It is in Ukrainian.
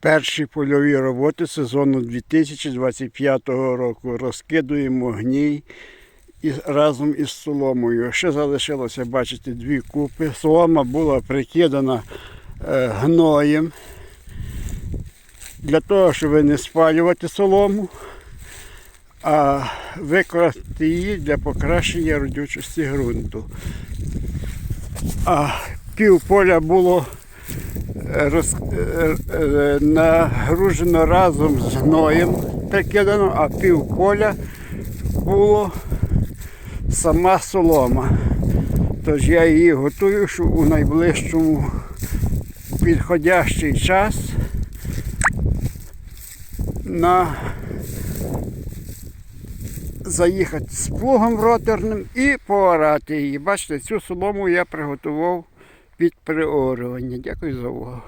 Перші польові роботи сезону 2025 року. Розкидуємо гній і, разом із соломою. Ще залишилося, бачите, дві купи. Солома була прикидана е, гноєм для того, щоб не спалювати солому, а використати її для покращення родючості ґрунту. А пів поля було роз, е, е, нагружено разом з гноєм прикидано, а пів поля було сама солома. Тож я її готую, щоб у найближчому підходящий час на заїхати з плугом роторним і поорати її. Бачите, цю солому я приготував під приорювання. Дякую за увагу.